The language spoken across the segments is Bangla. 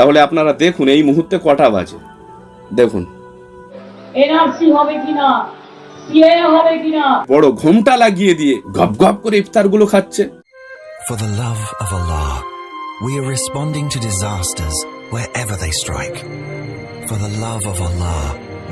তাহলে আপনারা দেখুন এই মুহূর্তে কটা বাজে দেখুন এনআরসি হবে কিনা সিএ হবে কিনা বড় ঘোমটা লাগিয়ে দিয়ে গপ গপ করে ইফতারগুলো খাচ্ছে For the love of Allah, we are responding to disasters wherever they strike. For the love of Allah,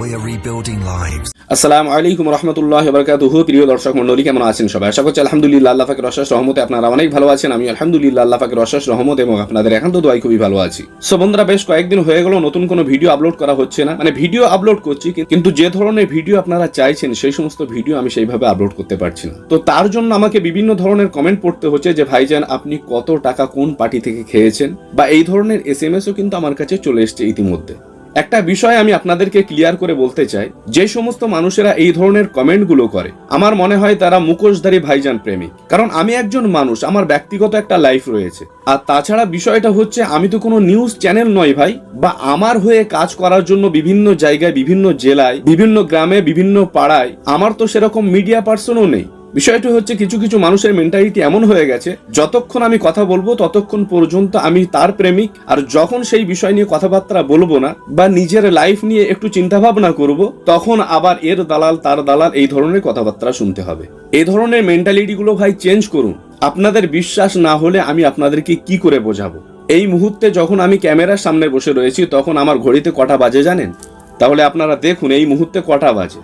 we are rebuilding lives. আসসালামু আলাইকুম রহমতুল্লাহ বরকাতুহু। প্রিয় দর্শক মন্ডলী কেমন আছেন সবাই? আশা করছি আলহামদুলিল্লাহ, আল্লাহ ফাকের অশেষ রহমতে আপনারা অনেক ভালো আছেন। আমি আলহামদুলিল্লাহ, আল্লাহ ফাকের অশেষ রহমত এবং আপনাদের একান্ত দোয়াই খুবই ভালো আছি। সো বন্ধুরা, বেশ কয়েকদিন হয়ে গেল, নতুন কোনো ভিডিও আপলোড করা হচ্ছে না। মানে ভিডিও আপলোড করছি কিন্তু যে ধরনের ভিডিও আপনারা চাইছেন, সেই সমস্ত ভিডিও আমি সেইভাবে আপলোড করতে পারছি না। তো তার জন্য আমাকে বিভিন্ন ধরনের কমেন্ট পড়তে হচ্ছে যে, ভাইজান, আপনি কত টাকা কোন পার্টি থেকে খেয়েছেন? বা এই ধরনের এস এম এসও কিন্তু আমার কাছে চলে এসছে ইতিমধ্যে। একটা বিষয় আমি আপনাদেরকে ক্লিয়ার করে বলতে চাই। যে সমস্ত মানুষেরা এই ধরনের কমেন্টগুলো করে, আমার মনে হয় তারা মুখোশধারী ভাইজান প্রেমিক। কারণ আমি একজন মানুষ, আমার ব্যক্তিগত একটা লাইফ রয়েছে। আর তাছাড়া বিষয়টা হচ্ছে, আমি তো কোনো নিউজ চ্যানেল নয় ভাই, বা আমার হয়ে কাজ করার জন্য বিভিন্ন জায়গায়, বিভিন্ন জেলায়, বিভিন্ন গ্রামে, বিভিন্ন পাড়ায়, আমার তো সেরকম মিডিয়া পার্সনও নেই। বিষয়টি হচ্ছে কিছু কিছু মানুষের মেন্টালিটি এমন হয়ে গেছে, যতক্ষণ আমি কথা বলব ততক্ষণ পর্যন্ত আমি তার প্রেমিক, আর যখন সেই বিষয় নিয়ে কথাবার্তা বলব না বা নিজের লাইফ নিয়ে একটু চিন্তা ভাবনা করব, তখন আবার এর দালাল, তার দালাল এই ধরনের কথাবার্তা শুনতে হবে। এই ধরনের মেন্টালিটি গুলো ভাই চেঞ্জ করুন। আপনাদের বিশ্বাস না হলে আমি আপনাদেরকে কি করে বোঝাবো? এই মুহূর্তে যখন আমি ক্যামেরার সামনে বসে রয়েছি, তখন আমার ঘড়িতে কটা বাজে জানেন? তাহলে আপনারা দেখুন এই মুহূর্তে কটা বাজে।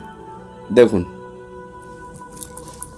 দেখুন।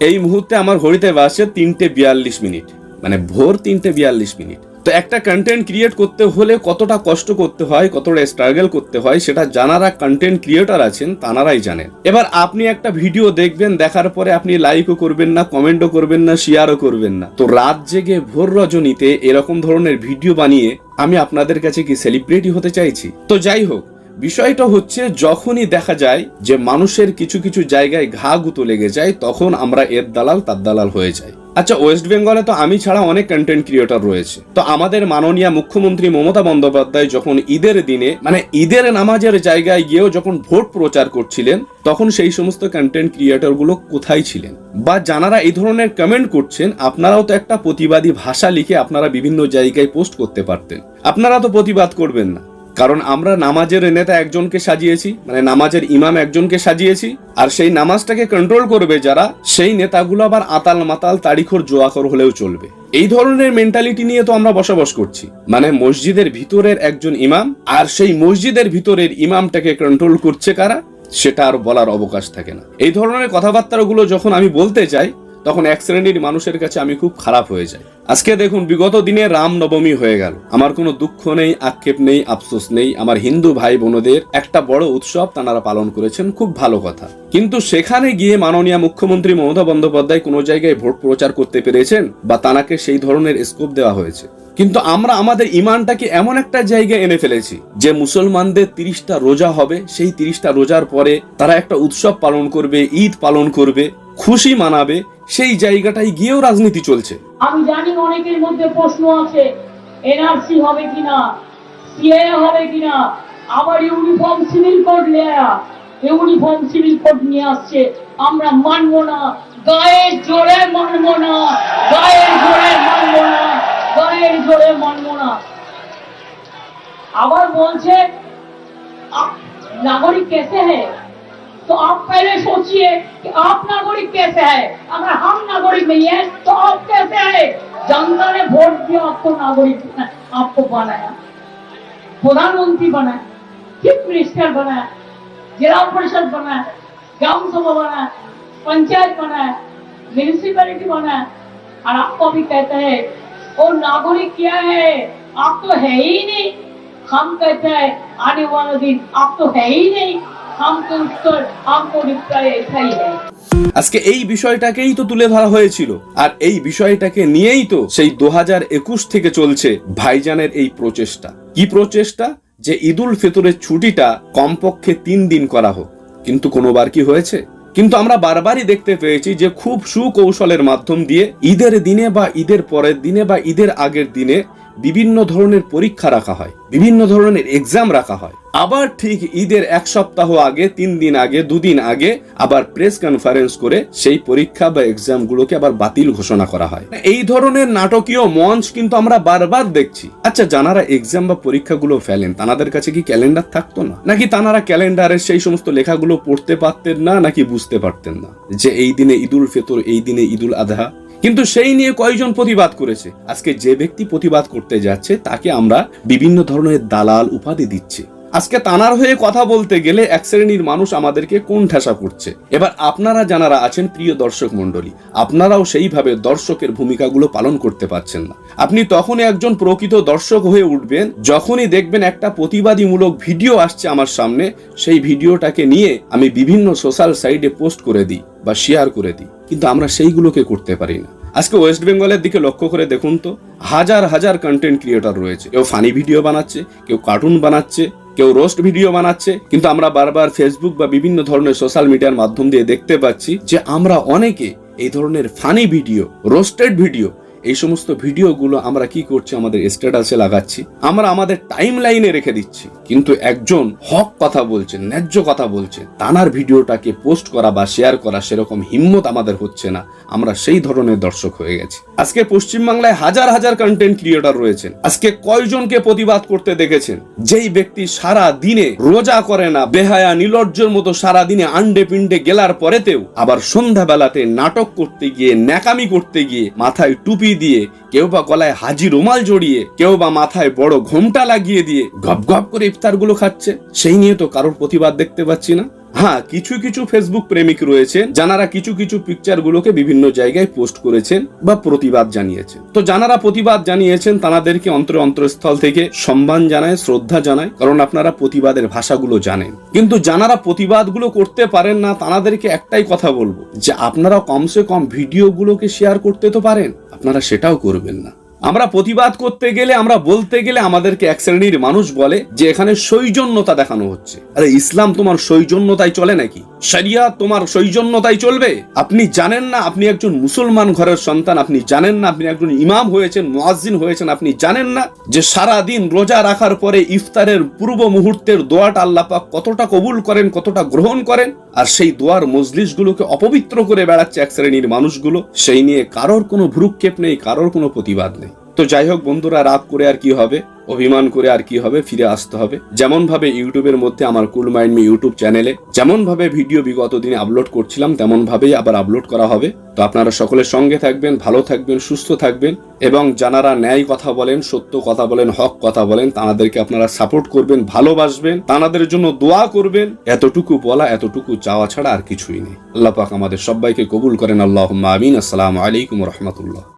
এই মুহূর্তে আমার ঘড়িতে বাজছে তিনটে বিয়াল্লিশ মিনিট। মানে ভোর তিনটে বিয়াল্লিশ মিনিট। তো একটা কন্টেন্ট ক্রিয়েট করতে হলে কতটা কষ্ট করতে হয়, কতটা স্ট্রাগল করতে হয়, সেটা জানারা কন্টেন্ট ক্রিয়েটার আছেন তানারাই জানেন। এবার আপনি একটা ভিডিও দেখবেন, দেখার পরে আপনি লাইকও করবেন না কমেন্টও করবেন না শেয়ারও করবেন না। তো রাত জেগে ভোর রজনীতে এরকম ধরনের ভিডিও বানিয়ে আমি আপনাদের কাছে কি সেলিব্রিটি হতে চাইছি? তো যাই হোক বিষয়টা হচ্ছে, যখনই দেখা যায় যে মানুষের কিছু কিছু জায়গায় ঘা গুঁতো লেগে যায়, তখন আমরা এর দালাল তার দালাল হয়ে যাই। আচ্ছা ওয়েস্ট বেঙ্গলে তো আমি ছাড়া অনেক কন্টেন্ট ক্রিয়েটর রয়েছে। তো আমাদের মাননীয় মুখ্যমন্ত্রী মমতা বন্দ্যোপাধ্যায় যখন ঈদের দিনে মানে ঈদের নামাজের জায়গায় গিয়েও যখন ভোট প্রচার করছিলেন, তখন সেই সমস্ত কন্টেন্ট ক্রিয়েটরগুলো কোথায় ছিলেন? বা যারা এই ধরনের কমেন্ট করছেন, আপনারাও তো একটা প্রতিবাদী ভাষা লিখে আপনারা বিভিন্ন জায়গায় পোস্ট করতে পারতেন। আপনারা তো প্রতিবাদ করবেন না। কারণ আমরা নামাজের নেতা একজনকে সাজিয়েছি মানে নামাজের ইমাম একজনকে সাজিয়েছি, আর সেই নামাজটাকে কন্ট্রোল করবে যারা, সেই নেতাগুলো আবার আতাল মাতাল তারিখর জোয়াকর হলেও চলবে। এই ধরনের মেন্টালিটি নিয়ে তো আমরা বসবাস করছি। মানে মসজিদের ভিতরের একজন ইমাম, আর সেই মসজিদের ভিতরের ইমামটাকে কন্ট্রোল করছে কারা, সেটা আর বলার অবকাশ থাকে না। এই ধরনের কথাবার্তাগুলো যখন আমি বলতে চাই তখন এক শ্রেণির মানুষের কাছে আমি খুব খারাপ হয়ে যাই। আজকে দেখুন, বিগত দিনে রাম নবমী হয়ে গেল। আমার কোনো দুঃখ নেই, আক্ষেপ নেই, আফসোস নেই। আমার হিন্দু ভাই বোনদের একটা বড় উৎসব তাঁরা পালন করেছেন, খুব ভালো কথা। কিন্তু সেখানে গিয়ে মাননীয় মুখ্যমন্ত্রী মমতা বন্দ্যোপাধ্যায় কোনো জায়গায় ভোট প্রচার করতে পেরেছেন বা তানাকে সেই ধরনের স্কোপ দেওয়া হয়েছে? কিন্তু আমরা আমাদের ইমানটাকে এমন একটা জায়গায় এনে ফেলেছি যে মুসলমানদের তিরিশটা রোজা হবে। সেই তিরিশটা রোজার পরে তারা একটা উৎসব পালন করবে, ঈদ পালন করবে। খুশি মানাবে, সেই জায়গাটাই গিয়েও রাজনীতি চলছে। আমি জানি অনেকের মধ্যে প্রশ্ন আছে, এনআরসি হবে কিনা, সিএ হবে কিনা, আবার ইউনিফর্ম সিভিল কোড লেয়া ইউনিফর্ম সিভিল কোড নিয়ে আসছে, আমরা মানব না গায়ের জোরে মানব না গায়ের জোরে মানব না গায়ের জোরে মানব না। আবার বলছে নাগরিক কেসে হ্যাঁ तो आप पहले सोचिए कि आप नागरिक कैसे है? अगर हम नागरिक नहीं है तो आप कैसे है? जनता ने वोट दिया, आपको नागरिक आपको बनाया। प्रधानमंत्री बनाया, चीफ मिनिस्टर बनाया, जिला परिषद बनाया, ग्राम सभा बनाया, पंचायत बनाया म्यूनिसिपैलिटी बनाया। और आपको भी कहते हैं वो नागरिक क्या है? आप तो है ही नहीं। हम कहते हैं, आने वाला दिन आप तो है ही नहीं। আজকে এই বিষয়টাকেই তো তুলে ধরা হয়েছিল। আর এই বিষয়টাকে নিয়েই তো সেই দু থেকে চলছে ভাইজানের এই প্রচেষ্টা। কি প্রচেষ্টা? যে ঈদুল ফিতরের ছুটিটা কমপক্ষে তিন দিন করা হোক। কিন্তু কোনোবার কি হয়েছে? কিন্তু আমরা বারবারই দেখতে পেয়েছি যে খুব সুকৌশলের মাধ্যম দিয়ে ঈদের দিনে বা ঈদের পরের দিনে বা ঈদের আগের দিনে বিভিন্ন ধরনের পরীক্ষা রাখা হয়, বিভিন্ন ধরনের এক্সাম রাখা হয়। আবার ঠিক ঈদের এক সপ্তাহ আগে, তিন দিন আগে, দুদিন আগে আবার প্রেস কনফারেন্স করে সেই পরীক্ষা বা এক্সাম গুলোকে আবার বাতিল ঘোষণা করা হয়। এই ধরনের নাটকীয় মঞ্চ কিন্তু আমরা বারবার দেখছি। আচ্ছা যারা এক্সাম বা পরীক্ষাগুলো ফেলেন তাদের কাছে কি ক্যালেন্ডার থাকতো না? নাকি তানারা ক্যালেন্ডারের সেই সমস্ত লেখাগুলো পড়তে পারতেন না, নাকি বুঝতে পারতেন না? যে এই দিনে ঈদুল ফিতর, এই দিনে ঈদুল আধা কিন্তু সেই নিয়ে কয়জন প্রতিবাদ করেছে? আজকে যে ব্যক্তি প্রতিবাদ করতে যাচ্ছে, তাকে আমরা বিভিন্ন ধরনের দালাল উপাধি দিচ্ছি। আজকে তানার হয়ে কথা বলতে গেলে এক শ্রেণির মানুষ আমাদেরকে কোন ঠাসা করছে? এবার আপনারা যারা আছেন প্রিয় দর্শক মন্ডলী আপনারাও সেইভাবে দর্শকের ভূমিকাগুলো পালন করতে পারছেন না। আপনি তখনই একজন প্রকৃত দর্শক হয়ে উঠবেন, যখনই দেখবেন একটা প্রতিবাদীমূলক ভিডিও আসছে আমার সামনে, সেই ভিডিওটাকে নিয়ে আমি বিভিন্ন সোশ্যাল সাইটে পোস্ট করে দিই বা শেয়ার করে দিই। কিন্তু আমরা সেইগুলোকে করতে পারি না। আজকে ওয়েস্ট বেঙ্গলের দিকে লক্ষ্য করে দেখুন তো, হাজার হাজার কন্টেন্ট ক্রিয়েটর রয়েছে। কেউ ফানি ভিডিও বানাচ্ছে, কেউ কার্টুন বানাচ্ছে কেউ রোস্ট ভিডিও বানাচ্ছে, কিন্তু আমরা বারবার ফেসবুক বা বিভিন্ন ধরনের সোশ্যাল মিডিয়ার মাধ্যম দিয়ে দেখতে পাচ্ছি যে আমরা অনেকে এই ধরনের ফানি ভিডিও রোস্টেড ভিডিও এই সমস্ত ভিডিওগুলো আমরা কি করছি, আমাদের স্ট্যাটাসে লাগাচ্ছি, আমরা আমাদের টাইম লাইনে রেখে দিচ্ছি। কিন্তু একজন হক কথা বলছেন ন্যায্য কথা বলছেন তানার ভিডিওটাকে পোস্ট করা বা শেয়ার করা সেরকম হিম্মত আমাদের হচ্ছে না। আমরা সেই ধরনের দর্শক হয়ে গেছি। আজকে পশ্চিমবাংলায় হাজার হাজার কন্টেন্ট ক্রিয়েটর রয়েছেন। আজকে কয়জনকে প্রতিবাদ করতে দেখেছেন? যেই ব্যক্তি সারা দিনে রোজা করে না, বেহায়া নিলজ্জের মতো সারা দিনে আন্ডে পিন্ডে গেলার পরেতেও আবার সন্ধ্যাবেলাতে নাটক করতে গিয়ে, ন্যাকামি করতে গিয়ে মাথায় টুপি দিয়ে, কেউ বা গলায় হাজি রুমাল জড়িয়ে, কেউ বা মাথায় বড় ঘোমটা লাগিয়ে দিয়ে গপ গপ করে ইফতারগুলো খাচ্ছে। সেই নিয়ে তো কারোর প্রতিবাদ দেখতে পাচ্ছি না। হ্যাঁ কিছু কিছু ফেসবুক প্রেমিক রয়েছে যারা কিছু কিছু পিকচার গুলোকে বিভিন্ন জায়গায় পোস্ট করেছেন বা প্রতিবাদ জানিয়েছেন। তো যারা প্রতিবাদ জানিয়েছেন তাদেরকে অন্তরে অন্তরস্থল থেকে সম্মান জানায়, শ্রদ্ধা জানায়, কারণ আপনারা প্রতিবাদের ভাষাগুলো জানেন। কিন্তু যারা প্রতিবাদগুলো করতে পারেন না তাদেরকে একটাই কথা বলব, যে আপনারা কমসে কম ভিডিওগুলোকে শেয়ার করতে তো পারেন, আপনারা সেটাও করবেন না। আমরা প্রতিবাদ করতে গেলে, আমরা বলতে গেলে আমাদেরকে এক শ্রেণির মানুষ বলে যে এখানে সৌজন্যতা দেখানো হচ্ছে। আরে ইসলাম তোমার সৌজন্যতায় চলে নাকি? শরিয়া তোমার সৌজন্যতায় চলবে? আপনি জানেন না, আপনি একজন মুসলমান ঘরের সন্তান, আপনি জানেন না, আপনি একজন ইমাম হয়েছেন, মুয়াজ্জিন হয়েছেন, আপনি জানেন না যে সারা দিন রোজা রাখার পরে ইফতারের পূর্ব মুহূর্তের দোয়াটা আল্লাহ পাক কতটা কবুল করেন, কতটা গ্রহণ করেন, আর সেই দোয়ার মজলিসগুলোকে অপবিত্র করে বেড়াচ্ছে এক শ্রেণির মানুষগুলো, সেই নিয়ে কারোর কোনো ভ্রুক্ষেপ নেই, কারোর কোনো প্রতিবাদ নেই। তো যাই হোক বন্ধুরা রাগ করে আর কি হবে? অভিমান করে আর কি হবে? ফিরে আসতে হবে। যেমন ভাবে ইউটিউবের মধ্যে আমার কুল মাইন্ড মি ইউটিউব চ্যানেলে যেমন ভাবে ভিডিও বিগত দিনে আপলোড করছিলাম তেমন ভাবেই আবার আপলোড করা হবে। তো আপনারা সকলের সঙ্গে থাকবেন, ভালো থাকবেন, সুস্থ থাকবেন এবং যারা ন্যায় কথা বলেন, সত্য কথা বলেন, হক কথা বলেন, তাদেরকে আপনারা সাপোর্ট করবেন, ভালোবাসবেন, তাদের জন্য দোয়া করবেন। এতটুকু বলা, এতটুকু চাওয়া ছাড়া আর কিছুই নেই। আল্লাহ পাক আমাদের সবাইকে কবুল করেন। আল্লাহ আমিন। আসসালামু আলাইকুম রহমতুল্লাহ।